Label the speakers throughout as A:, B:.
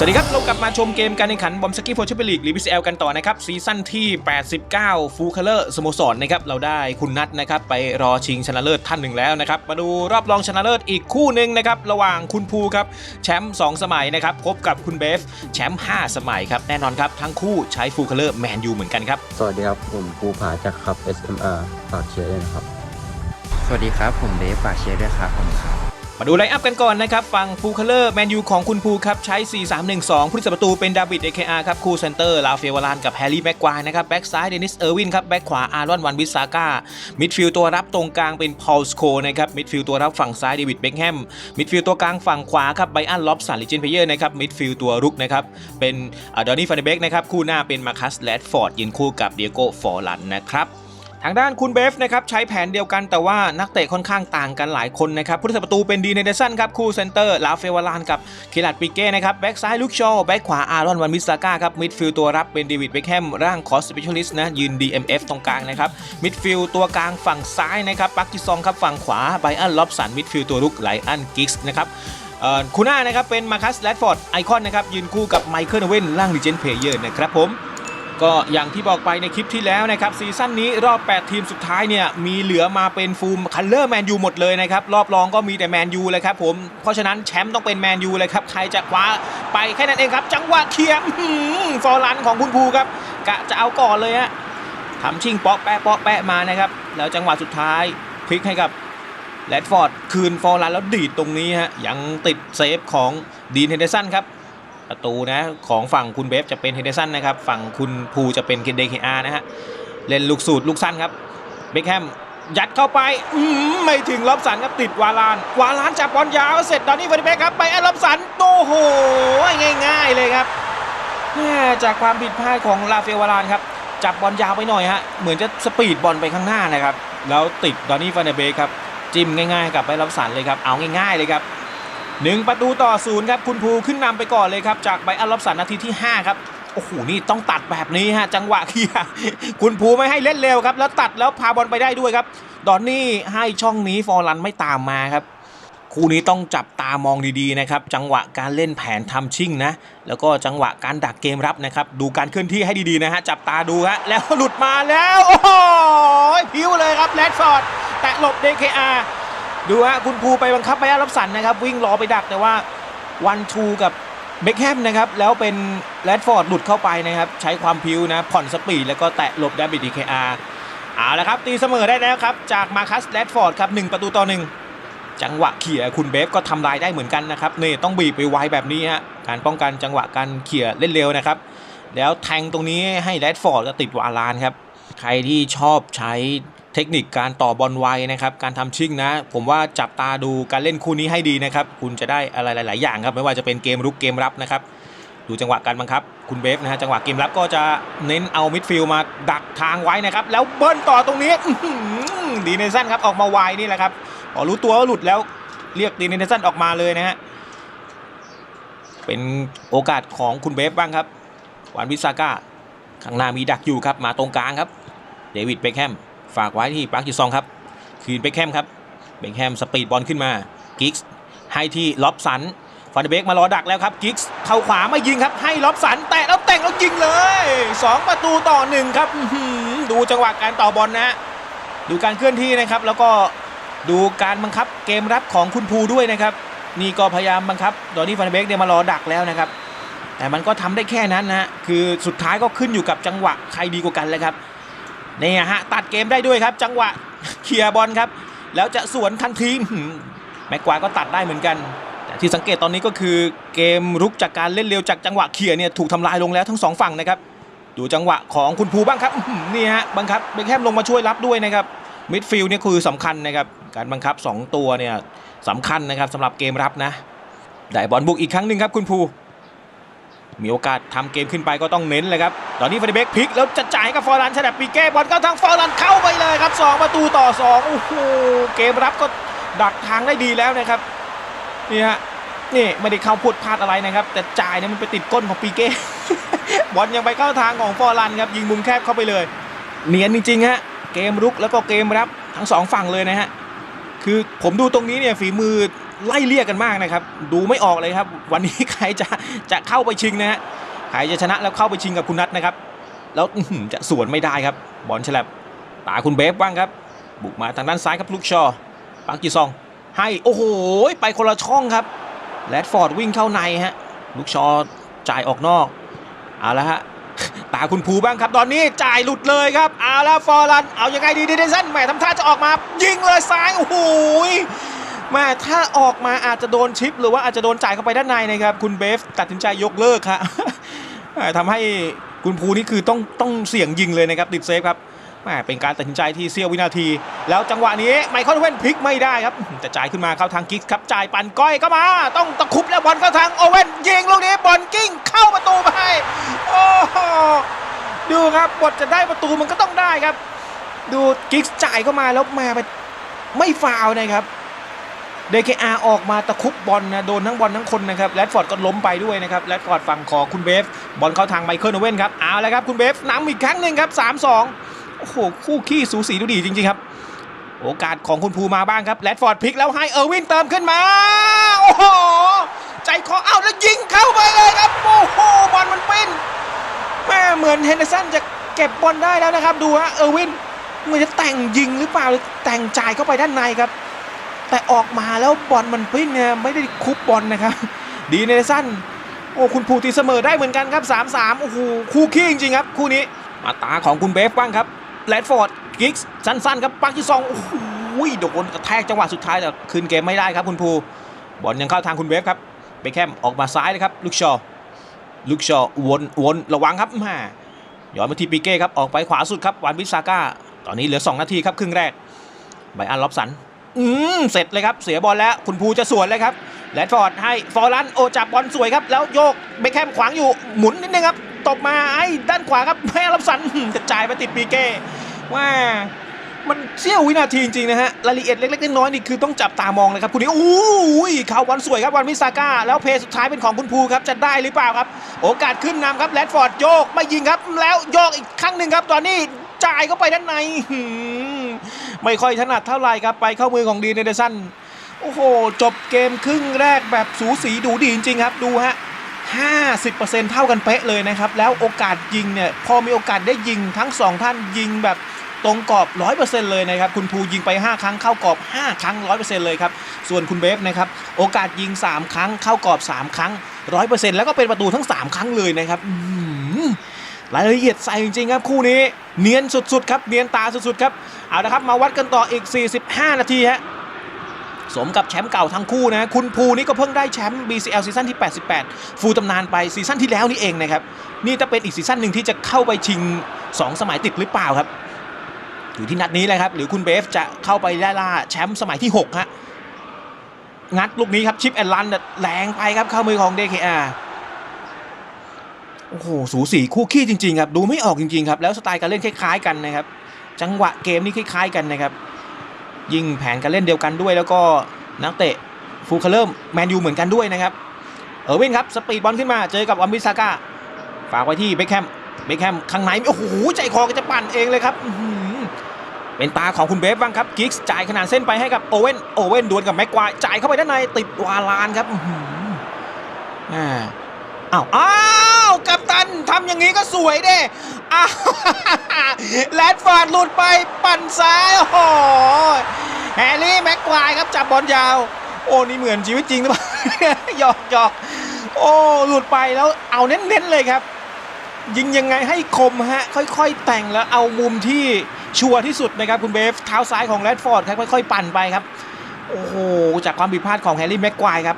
A: สวัสดีครับ เรากลับมาชมเกมการแข่งขันบอมสกี้โฟร์ชเปลีกหรือ BCL กันต่อนะครับ ซีซั่นที่ 89 ฟูลคัลเลอร์สโมสรนะครับ เราได้คุณนัทนะครับ ไปรอชิงชนะเลิศท่านหนึ่งแล้วนะครับ มาดูรอบรองชนะเลิศอีกคู่หนึ่งนะครับ ระหว่างคุณภูครับ แชมป์ 2 สมัยนะครับ พบกับคุณเบฟ แชมป์ 5 สมัยครับ แน่นอนครับ ทั้งคู่ใช้ฟูลคัลเลอร์แมนยูเหมือนกันครับ
B: สวัสดีครับผมภูผาจากครับ SMR ฝากเชียร์ด้วยนะครับ
C: สวัสดีครับผมเบฟฝากเชียร์ด้วยครับผมครับ
A: มาดูไลน์อัพกันก่อนนะครับ ฝั่งฟูคัลเลอร์แมนยูของคุณภูครับ ใช้ 4-3-1-2 ผู้รักษาประตูเป็นดาวิดเอเคอาร์ครับ คู่เซนเตอร์ลาเฟวารานกับแฮร์รี่แม็กควายนะครับ แบ็กซ้ายเดนิสเออร์วินครับ แบ็กขวาอารอนวันวิสาก้า มิดฟิลด์ตัวรับตรงกลางเป็นพอลสโคนะครับ มิดฟิลด์ตัวรับฝั่งซ้ายเดวิดเบคแฮม มิดฟิลด์ตัวกลางฝั่งขวาครับไบอันล็อบสันลิเจนเพเยอร์นะครับ มิดฟิลด์ตัวรุกนะครับเป็นดอนนี่ฟานเดเบกนะครับ คู่หน้าเป็นมาคัสแลดฟอร์ดยืนคู่กับเดียโก้ฟอร์ลันนะครับ ทางด้านคุณเบฟนะครับใช้แผนเดียวกันแต่ว่านักเตะค่อนข้างต่างกันหลายคนนะครับผู้รักษาประตูเป็นดีเนเดสันครับคู่เซนเตอร์ลาเฟวารานกับคิรัดปิเก้นะครับแบ็กซ้ายลุกชอแบ็กขวาอารอนวันมิสซาก้าครับมิดฟิลด์ตัวรับเป็นเดวิดเบคแฮมร่างคอสเปเชียลิสต์นะยืน DMF ตรงกลางนะครับมิดฟิลด์ตัวกลางฝั่งซ้ายนะครับปักกิซองครับฝั่งขวาไบอันล็อบสันมิดฟิลด์ตัวรุกไลอันกิกส์นะครับคูน่านะครับเป็นมาคัสแรดฟอร์ดไอคอนนะครับยืนคู่กับไมเคิลเวนร่างลิเจนเพลเยอร์นะครับผม ก็อย่างที่บอกไปในคลิปที่แล้วนะครับซีซั่นนี้รอบ 8 ทีมสุดท้ายเนี่ยมีเหลือมาเป็นฟูมคัลเลอร์แมนยูหมดเลยนะครับรอบรองก็มีแต่แมนยูเลยครับผมเพราะฉะนั้นแชมป์ต้องเป็นแมนยูเลยครับใครจะคว้าไปแค่นั้นเองครับ จังหวะเคลียร์อื้อหือฟอร์ลันของคุณภูครับกะจะเอาก่อนเลยฮะทำชิงเปาะแปะเปาะแปะมานะครับแล้วจังหวะสุดท้ายพลิกให้กับแรดฟอร์ดคืนฟอร์ลันแล้วดีดตรงนี้ฮะยังติดเซฟของดีนเฮนเดอร์สันครับ ประตูนะของฝั่งคุณเบฟจะเป็นเฮเดสันนะครับ ฝั่งคุณภูจะเป็นเคนเดคอาร์นะฮะ เล่นลูกสูตรลูกสั้นครับ เบคแฮมยัดเข้าไปอืมไม่ถึงล็อบสันครับติดวาลาน วาลานจับบอลยาวเสร็จดอนนี่เฟรนเบคครับไปแอดล็อบสันโอ้โหง่าย ๆ เลยครับจากความผิดพลาดของลาเฟลวาลานครับจับบอลยาวไปหน่อยฮะเหมือนจะสปีดบอลไปข้างหน้านะครับแล้วติดดอนนี่ฟรนเบคครับจิ้มง่ายๆกับไปล็อบสันเลยครับเอาง่ายๆเลยครับ หนึ่งประตูต่อศูนย์ครับคุณภูขึ้นนำไปก่อนเลยครับ จากไบอันล็อบสันนาทีที่ 5 ครับ โอ้โห นี่ต้องตัดแบบนี้ฮะ จังหวะเคลียร์คุณภูไม่ให้เล่นเร็วครับ แล้วตัดแล้วพาบอลไปได้ด้วยครับ ดอนนี่ให้ช่องนี้ฟอร์ลันไม่ตามมาครับคู่นี้ต้องจับตามองดีๆนะครับ จังหวะการเล่นแผนทำชิ่งนะ แล้วก็จังหวะการดักเกมรับนะครับ ดูการเคลื่อนที่ให้ดีๆนะฮะ จับตาดูฮะ แล้วหลุดมาแล้ว โอ้โหพิ้วเลยครับแรดฟอร์ด แตะหลบ DKR ดู ดูฮะคุณภูไปบังคับไปอารับสันนะครับ วิ่งรอไปดักแต่ว่าวันทูกับเบคแฮมนะครับ แล้วเป็นแรดฟอร์ดหลุดเข้าไปนะครับ ใช้ความพิ้วนะ ผ่อนสปีดแล้วก็แตะหลบดาบิดีเคอาร์เอาละครับ ตีเสมอได้แล้วครับ จากมาคัสแรดฟอร์ดครับ1ประตูต่อหนึ่งจังหวะเขี่ยคุณเบฟก็ทำลายได้เหมือนกันนะครับนี่ต้องบีบไปไวแบบนี้ฮะการป้องกันจังหวะการเขี่ยเล่นเร็วนะครับ แล้วแทงตรงนี้ให้แรดฟอร์ดก็ติดวาลานครับ ใครที่ชอบใช้ ทคนิคการต่อบอลไวนะครับ การทำชิ่งนะ ผมว่าจับตาดูการเล่นคู่นี้ให้ดีนะครับ คุณจะได้อะไรหลาย ๆ อย่างครับ ไม่ว่าจะเป็นเกมรุกเกมรับนะครับ ดูจังหวะการบังคับ คุณเบฟนะฮะ จังหวะเกมรับก็จะเน้นเอามิดฟิลด์มาดักทางไว้นะครับ แล้วเบิ้ลต่อตรงนี้ดีเนสันครับ ออกมาไวนี่แหละครับพอรู้ตัวว่าหลุดแล้วเรียกดีเนสันออกมาเลยนะฮะ เป็นโอกาสของคุณเบฟบ้างครับวานวิสาก้า ข้างหน้ามีดักอยู่ครับ มาตรงกลางครับ เดวิดเบคแฮม ฝากไว้ที่ปาร์คจิซองครับ คืนเบคแฮมครับ เบคแฮมสปีดบอลขึ้นมากิกส์ให้ที่ล็อบสันฟานเดเบกมารอดักแล้วครับกิกส์เข้าขวามายิงครับ ให้ล็อบสันแตะแล้วแต่งแล้วยิงเลย 2 ประตูต่อ 1 ครับดูจังหวะการต่อบอลนะฮะดูการเคลื่อนที่นะครับ แล้วก็ดูการบังคับเกมรับของคุณภูด้วยนะครับ นี่ก็พยายามบังคับดอนนี่ฟานเดเบกเนี่ยมารอดักแล้วนะครับแต่มันก็ทำได้แค่นั้นนะฮะคือสุดท้ายก็ขึ้นอยู่กับจังหวะใครดีกว่ากันเลยครับ นี่ฮะตัดเกมได้ด้วยครับ จังหวะเคลียร์บอลครับ แล้วจะสวนทันทีแม็กควายก็ตัดได้เหมือนกัน แต่ที่สังเกตตอนนี้ก็คือเกมรุกจากการเล่นเร็วจากจังหวะเคลียร์เนี่ยถูกทำลายลงแล้วทั้งสองฝั่งนะครับดูจังหวะของคุณภูบ้างครับนี่ฮะบังคับเบคแฮมลงมาช่วยรับด้วยนะครับมิดฟิลด์เนี่ยคือสำคัญนะครับการบังคับ 2 ตัวเนี่ยสำคัญนะครับสำหรับเกมรับนะได้บอลบุกอีกครั้งหนึ่งครับคุณภู มีโอกาสทำเกมขึ้นไปก็ต้องเน้นเลยครับ ตอนนี้ฟาเดเบกพลิกแล้วจะจ่ายให้กับฟอร์ลันฉลับปีเก้บอลเข้าทางฟอร์ลันเข้าไปเลยครับ 2 ประตูต่อ2โอ้โหเกมรับก็ดักทางได้ดีแล้วนะครับนี่ฮะนี่ไม่ได้เข้าพูดพลาดอะไรนะครับ แต่จ่ายเนี่ยมันไปติดก้นของปีเก้บอลยังไปเข้าทางของฟอร์ลันครับยิงมุมแคบเข้าไปเลย เนียนจริงๆฮะเกมรุกแล้วก็เกมรับทั้งสองฝั่งเลยนะฮะคือผมดูตรงนี้เนี่ยฝีมือ ไล่เลี่ยกันมากนะครับ ดูไม่ออกเลยครับ วันนี้ใครจะจะเข้าไปชิงนะฮะใครจะชนะแล้วเข้าไปชิงกับคุณนัทนะครับ แล้วจะสวนไม่ได้ครับ บอลฉลับตาคุณเบฟบ้างครับ บุกมาทางด้านซ้ายครับลูกชอปักจีซอง ให้โอ้โหไปคนละช่องครับแรดฟอร์ดวิ่งเข้าในฮะลูกชอจ่ายออกนอกเอาละฮะตาคุณภูบ้างครับ ตอนนี้จ่ายหลุดเลยครับเอาละฟอร์ลันเอายังไงดีดีเดซันแหมทำท่าจะออกมา ยิงเลยซ้ายโอ้โห แม่ถ้าออกมาอาจจะโดนชิป หรือว่าอาจจะโดนจ่ายเข้าไปด้านในนะครับ คุณเบฟตัดสินใจยกเลิกครับทำให้คุณภูนี่คือต้องต้องเสี่ยงยิงเลยนะครับ ติดเซฟครับแม่เป็นการตัดสินใจที่เสี้ยววินาที แล้วจังหวะนี้ไมเคิลเว่นพลิกไม่ได้ครับจะจ่ายขึ้นมาเข้าทางกิกส์ครับจ่ายปั่นก้อยเข้ามา ต้องตะคุบแล้วบอลเข้าทางโอเว่นยิงลูกนี้บอลกิ้งเข้าประตูไปโอ้ดูครับบทจะได้ประตูมันก็ต้องได้ครับ ดูกิกส์จ่ายเข้ามาแล้วมาไปไม่ฟาวล์นะครับ DKR อาออกมาตะคุบบอลนะโดนทั้งบอลทั้งคนนะครับแรดฟอร์ดก็ล้มไปด้วยนะครับแรดฟอร์ดฝั่งของคุณเบฟบอลเข้าทางไมเคิลโอเว่นครับเอาละครับคุณเบฟนำอีกครั้งหนึ่งครับ 3-2 โอ้โห คู่ขี้สูสีดูดีจริงๆครับ โอกาสของคุณภูมาบ้างครับแรดฟอร์ดพลิกแล้วให้เออร์วินเติมขึ้นมา โอ้โห ใจคอเอาแล้วยิงเข้าไปเลยครับโอ้โหบอลมันปิ้นแม่เหมือนเฮนเดอร์สันจะเก็บบอลได้แล้วนะครับ ดูฮะเออร์วินเหมือนจะแต่งยิงหรือเปล่าหรือแต่งจ่ายเข้าไปด้านในครับ แต่ออกมาแล้วบอลมันปิ้นเนี่ยไม่ได้คุบบอลนะครับ ดีเนสันโอ้คุณภูตีเสมอได้เหมือนกันครับ 3-3 โอ้โหคู่ขี้จริงๆครับ คู่นี้มาตาของคุณเบฟบ้างครับแรดฟอร์ดกิกส์สั้นๆครับปักที่ซองโอ้โหโดนกระแทกจังหวะสุดท้ายแต่คืนเกมไม่ได้ครับคุณภูบอลยังเข้าทางคุณเบฟครับเบคแฮมออกมาซ้ายเลยครับลูกชอลูกชอวนวนระวังครับแม่ย้อนมาที่ปีเก้ครับออกไปขวาสุดครับวานวิสาก้าตอนนี้เหลือ 2 นาทีครับครึ่งแรกไบอันล็อบสัน อืมเสร็จเลยครับ เสียบอลแล้ว คุณภูจะสวนเลยครับแรดฟอร์ดให้ฟอร์ลันโอจับบอลสวยครับ แล้วโยกเบคแฮมขวางอยู่หมุนนิดนึงครับ ตบมาไอ้ด้านขวาครับแม่รับสันจะจ่ายไปติดปีเก้ว่ามันเสี้ยววินาทีจริงๆนะฮะรายละเอียดเล็กๆน้อยๆนี่คือต้องจับตามองเลยครับคุณนี้อู้ยเขาบอลสวยครับวันมิซาก้า แล้วเพย์สุดท้ายเป็นของคุณภูครับจะได้หรือเปล่าครับ โอกาสขึ้นนำครับแรดฟอร์ดโยกไม่ยิงครับ แล้วโยกอีกครั้งหนึ่งครับตอนนี้ จ่ายเข้าไปด้านในไม่ค่อยถนัดเท่าไหร่ครับไปเข้ามือของดีเนเดสันโอ้โห จบเกมครึ่งแรกแบบสูสีดูดีจริงๆครับดูฮะ50%เท่ากันเป๊ะเลยนะครับ แล้วโอกาสยิงเนี่ยพอมีโอกาสได้ยิงทั้ง 2 ท่านยิงแบบตรงกรอบ 100%เลยนะครับ คุณภูยิงไป 5 ครั้งเข้ากรอบ 5 ครั้ง 100%เลยครับ ส่วนคุณเบฟนะครับ โอกาสยิง 3 ครั้งเข้ากรอบ 3 ครั้ง 100%แล้วก็เป็นประตูทั้ง 3 ครั้งเลยนะครับ รายละเอียดใส่จริงๆครับคู่นี้เนียนสุดๆครับเนียนตาสุดๆครับเอาละครับมาวัดกันต่ออีก 45 นาทีฮะสมกับแชมป์เก่าทั้งคู่นะคุณภูนี่ก็เพิ่งได้แชมป์ BCL ซีซั่นที่ 88 ฟูลตำนานไปซีซั่นที่แล้วนี่เองนะครับนี่จะเป็นอีกซีซั่นหนึ่งที่จะเข้าไปชิง 2 สมัยติดหรือเปล่าครับอยู่ที่นัดนี้แหละครับหรือคุณเบฟจะเข้าไปได้ล่าแชมป์สมัยที่6ฮะงัดลูกนี้ครับชิปแอนลันแรงไปครับเข้ามือของ DKR โอ้โหสูสีคู่ขี้จริงๆครับดูไม่ออกจริงๆครับแล้วสไตล์การเล่นคล้ายๆกันนะครับ จังหวะเกมนี่คล้ายๆกันนะครับ ยิงแผนการเล่นเดียวกันด้วย แล้วก็นักเตะฟูคาเริ่มแมนยูเหมือนกันด้วยนะครับเออร์วินครับสปีดบอลขึ้นมาเจอกับอัมบิซาก้าฝากไว้ที่เบคแฮมเบคแฮมข้างในโอ้โหใจคอก็จะปั่นเองเลยครับเป็นตาของคุณเบฟบ้างครับกิกส์จ่ายขนาดเส้นไปให้กับโอเว่นโอเว่นดวลกับแม็กควายจ่ายเข้าไปด้านในติดวาลานครับอ่า อ้าวอ้าวกัปตันทำอย่างนี้ก็สวยเด้อ้าวแรดฟอร์ดหลุดไปปั่นซ้ายโอ้โหแฮร์รี่แม็กควายครับจับบอลยาว โอ้นี่เหมือนชีวิตจริงหรือเปล่าหยอกหยอกโอ้หลุดไปแล้วเอาเน้นๆเลยครับ ยิงยังไงให้คมฮะ ค่อยๆแต่งแล้วเอามุมที่ชัวร์ที่สุดนะครับคุณเบฟเท้าซ้ายของแรดฟอร์ดครับค่อยๆปั่นไปครับ โอ้โหจากความผิดพลาดของแฮร์รี่แม็กควายครับ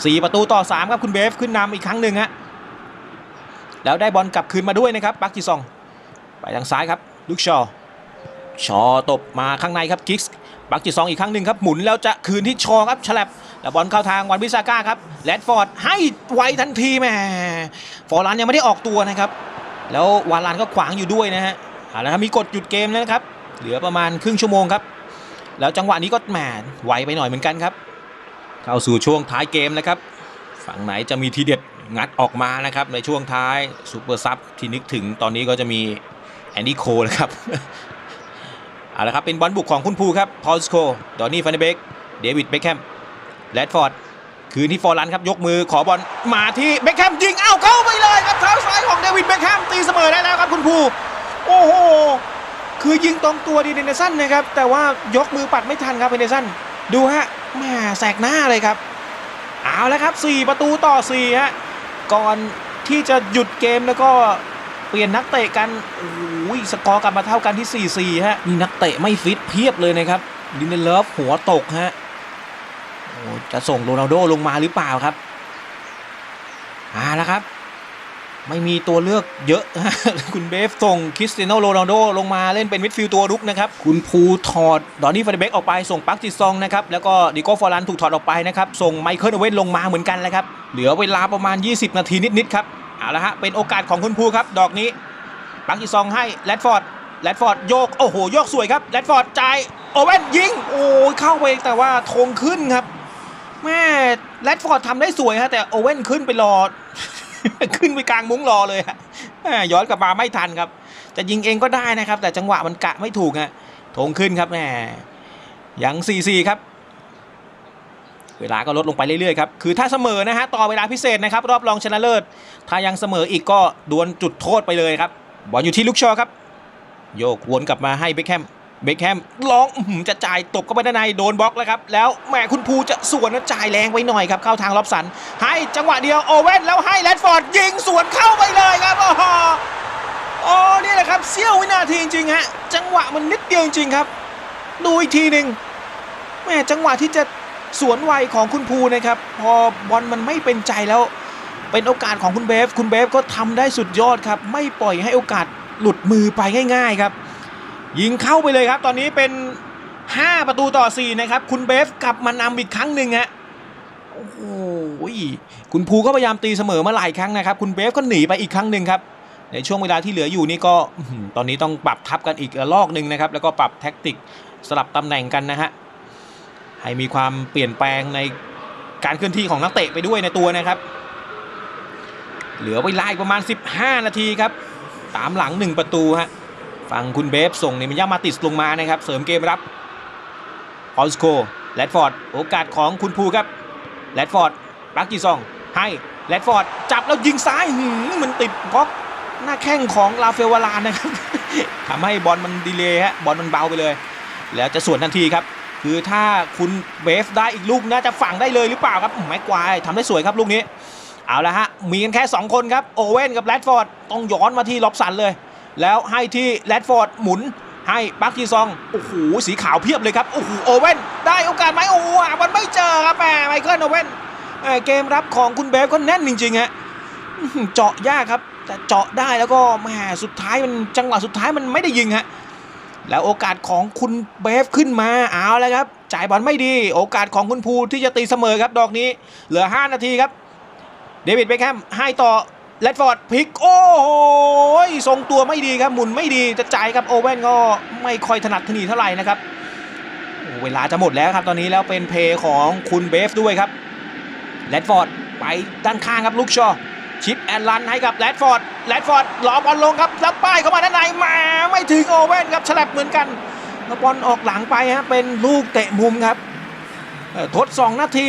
A: อ่าสี่ประตูต่อ 3 ครับคุณเบฟขึ้นนำอีกครั้งหนึ่งฮะแล้วได้บอลกลับคืนมาด้วยนะครับปักจิซอง ไปทางซ้ายครับลูกชอชอตบมาข้างในครับกิกส์บักจิตซองอีกครั้งหนึ่งครับหมุนแล้วจะคืนที่ชอครับฉลับแล้วบอลเข้าทางวันวิซาก้าครับแรดฟอร์ดให้ไวทันทีแม่ฟอร์ลันยังไม่ได้ออกตัวนะครับแล้ววานลานก็ขวางอยู่ด้วยนะฮะเอาละครับมีกดหยุดเกมแล้วนะครับเหลือประมาณครึ่งชั่วโมงครับแล้วจังหวะนี้ก็แหมไวไปหน่อยเหมือนกันครับ เข้าสู่ช่วงท้ายเกมนะครับ ฝั่งไหนจะมีทีเด็ดงัดออกมานะครับ ในช่วงท้ายซูเปอร์ซับที่นึกถึงตอนนี้ก็จะมีแอนดี้โคนะครับเอาละครับ เป็นบอลบุกของคุณภูครับพอลสโคดอนนี่ฟันเดเบกเดวิดเบคแฮมแรดฟอร์ดคืนที่ฟอร์ลันครับ ยกมือขอบอลมาที่เบคแฮมยิงเอ้าเข้าไปเลยครับเท้าซ้ายของเดวิดเบคแฮมตีเสมอได้แล้วครับคุณภูโอ้โหคือยิงตรงตัวดีเดนเดสันนะครับ แต่ว่ายกมือปัดไม่ทันครับเดนเดสันดูฮะ แหม่แสกหน้าเลยครับ เอาแล้วครับ 4 ประตูต่อ4ฮะก่อนที่จะหยุดเกมแล้วก็เปลี่ยนนักเตะกันโอ้ยสกอร์กลับมาเท่ากันที่ 4-4 ฮะมีนักเตะไม่ฟิตเพียบเลยนะครับดินเดเลฟหัวตกฮะโอ้จะส่งโรนัลโดลงมาหรือเปล่าครับเอาละครับ ไม่มีตัวเลือกเยอะคุณเบฟส่งคริสเตียโนโรนัลโดลงมาเล่นเป็นมิดฟิลด์ตัวรุกนะครับ คุณภูถอดดอนนี่ฟาเดเบกออกไปส่งปักจิซองนะครับ แล้วก็ดิโก้ฟอร์ลันถูกถอดออกไปนะครับ ส่งไมเคิลโอเว่นลงมาเหมือนกันแล้วครับ เหลือเวลาประมาณ 20 นาทีนิดๆครับ เอาละฮะ เป็นโอกาสของคุณภูครับ ดอกนี้ ปักจิซองให้แรดฟอร์ดแรดฟอร์ดโยก โอ้โห โยกสวยครับแรดฟอร์ดจ่ายโอเว่นยิง โอ้ยเข้าไปแต่ว่าธงขึ้นครับแม่แรดฟอร์ดทำได้สวยฮะแต่โอเว่นขึ้นไปรอ ขึ้นไปกลางมุ้งรอเลยฮะย้อนกลับมาไม่ทันครับ จะยิงเองก็ได้นะครับ แต่จังหวะมันกะไม่ถูกฮะธงขึ้นครับแม่ยัง4-4ครับ เวลาก็ลดลงไปเรื่อยๆครับ คือถ้าเสมอนะฮะต่อเวลาพิเศษนะครับ รอบรองชนะเลิศ ถ้ายังเสมออีกก็ดวลจุดโทษไปเลยครับบอลอยู่ที่ลูกชอครับ โยกวนกลับมาให้เบคแฮม เบคแฮมร้องจะจ่ายตบเข้าไปด้านในโดนบล็อกแล้วครับ แล้วแหมคุณภูจะสวนนะจ่ายแรงไว้หน่อยครับ เข้าทางล็อบสัน ให้จังหวะเดียวโอเว่นแล้วให้แรดฟอร์ดยิงสวนเข้าไปเลยครับโอ้โหโอ้นี่แหละครับเสี้ยววินาทีจริงๆฮะจังหวะมันนิดเดียวจริงครับ ดูอีกทีหนึ่งแม่จังหวะที่จะสวนไวของคุณภูนะครับ พอบอลมันไม่เป็นใจแล้ว เป็นโอกาสของคุณเบฟ คุณเบฟก็ทำได้สุดยอดครับ ไม่ปล่อยให้โอกาสหลุดมือไปง่าย ๆ ครับ ยิงเข้าไปเลยครับ ตอนนี้เป็น 5 ประตูต่อ 4 นะครับ คุณเบฟกลับมานำอีกครั้งหนึ่งฮะโอ้โหคุณภูก็พยายามตีเสมอมาหลายครั้งนะครับ คุณเบฟก็หนีไปอีกครั้งหนึ่งครับ ในช่วงเวลาที่เหลืออยู่นี่ก็ตอนนี้ต้องปรับทับกันอีกระลอกหนึ่งนะครับ แล้วก็ปรับแท็กติกสลับตำแหน่งกันนะฮะให้มีความเปลี่ยนแปลงในการเคลื่อนที่ของนักเตะไปด้วยในตัวนะครับ เหลือเวลาอีกประมาณ 15 นาทีครับ ตามหลัง 1 ประตูฮะ ฝั่งคุณเบฟส่งเนมิยามาติสลงมานะครับ เสริมเกมรับออสโคแรดฟอร์ดโอกาสของคุณภูครับแรดฟอร์ดปักกีซองให้แรดฟอร์ดจับแล้วยิงซ้ายหืมมันติดบล็อกหน้าแข้งของลาเฟลวารานนะครับทำให้บอลมันดีเลย์ฮะบอลมันเบาไปเลย แล้วจะสวนทันทีครับ คือถ้าคุณเบฟได้อีกลูกน่าจะฝังได้เลยหรือเปล่าครับไม้กวายทำได้สวยครับลูกนี้ เอาละฮะมีกันแค่ 2 คนครับโอเว่นกับแรดฟอร์ดต้องย้อนมาที่ล็อบสันเลย แล้วให้ที่แรดฟอร์ดหมุนให้ปักกีซอง โอ้โห สีขาวเพียบเลยครับ โอ้โห โอเว่น ได้โอกาสไหมโอ้โหหาบอลไม่เจอครับแหมไมเคิลโอเว่นเกมรับของคุณเบฟก็แน่นจริงๆฮะเจาะยากครับ แต่เจาะได้แล้วก็แหมสุดท้ายมันจังหวะสุดท้ายมันไม่ได้ยิงฮะ แล้วโอกาสของคุณเบฟขึ้นมา เอาแล้วครับ จ่ายบอลไม่ดี โอกาสของคุณภูที่จะตีเสมอครับ ดอกนี้ เหลือ 5 นาทีครับ เดวิดเบคแฮมให้ต่อ แรดฟอร์ดพลิกโอ้โหทรงตัวไม่ดีครับหมุนไม่ดีจะจ่ายครับโอเว่นก็ไม่ค่อยถนัดถนีเท่าไหร่นะครับเวลาจะหมดแล้วครับตอนนี้แล้วเป็นเพย์ของคุณเบฟด้วยครับแรดฟอร์ดไปด้านข้างครับลูกชอชิปแอนลันให้กับแรดฟอร์ดแรดฟอร์ดหลอบอลลงครับแล้วป้ายเข้ามาด้านในมาไม่ถึงโอเว่นครับฉลับเหมือนกันแล้วบอลออกหลังไปฮะเป็นลูกเตะมุมครับทดสองนาที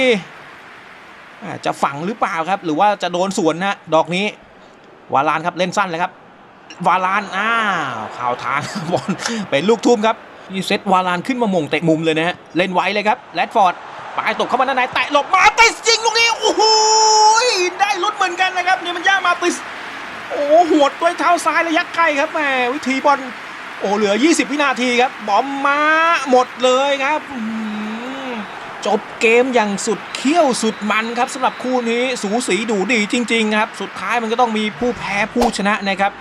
A: จะฝังหรือเปล่าครับ หรือว่าจะโดนสวนนะดอกนี้ วาลานครับเล่นสั้นเลยครับ วาลานอ้าวข่าวทางบอลเป็นลูกทุ่มครับนี่เซตวาลานขึ้นมามงเตะมุมเลยนะฮะเล่นไว้เลยครับแรดฟอร์ดปลายตกเข้ามาด้านในแตะหลบมาติสจริงลูกนี้โอ้โหได้ลุ้นเหมือนกันนะครับเนี่ยมันย่ามาติสโอ้หวดด้วยเท้าซ้ายระยะไกลครับแหมวิธีบอลโอ้เหลือ 20 วินาทีครับบอมมาหมดเลยครับ จบเกมอย่างสุดเขี้ยวสุดมันครับสำหรับคู่นี้สูสีดูดีจริง ๆ ครับ สุดท้ายมันก็ต้องมีผู้แพ้ผู้ชนะนะครับ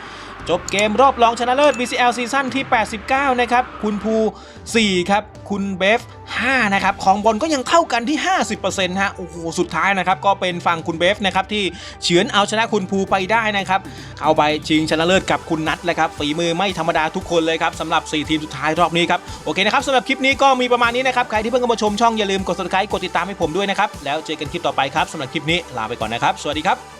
A: จบเกมรอบรองชนะเลิศ BCL ซีซั่นที่ 89 นะครับ คุณภู 4 ครับ คุณเบฟ 5 นะครับ ของบอลก็ยังเท่ากันที่ 50%ฮะ โอ้โห สุดท้ายนะครับ ก็เป็นฝั่งคุณเบฟนะครับ ที่เฉือนเอาชนะคุณภูไปได้นะครับเข้าไปชิงชนะเลิศกับคุณนัทเลยครับ ฝีมือไม่ธรรมดาทุกคนเลยครับสำหรับ 4 ทีมสุดท้ายรอบนี้ครับ โอเคนะครับสำหรับคลิปนี้ก็มีประมาณนี้นะครับ ใครที่เพิ่งเข้ามาชมช่องอย่าลืมกด subscribe กดติดตามให้ผมด้วยนะครับ แล้วเจอกันคลิปต่อไปครับสำหรับคลิปนี้ลาไปก่อนนะครับ สวัสดีครับ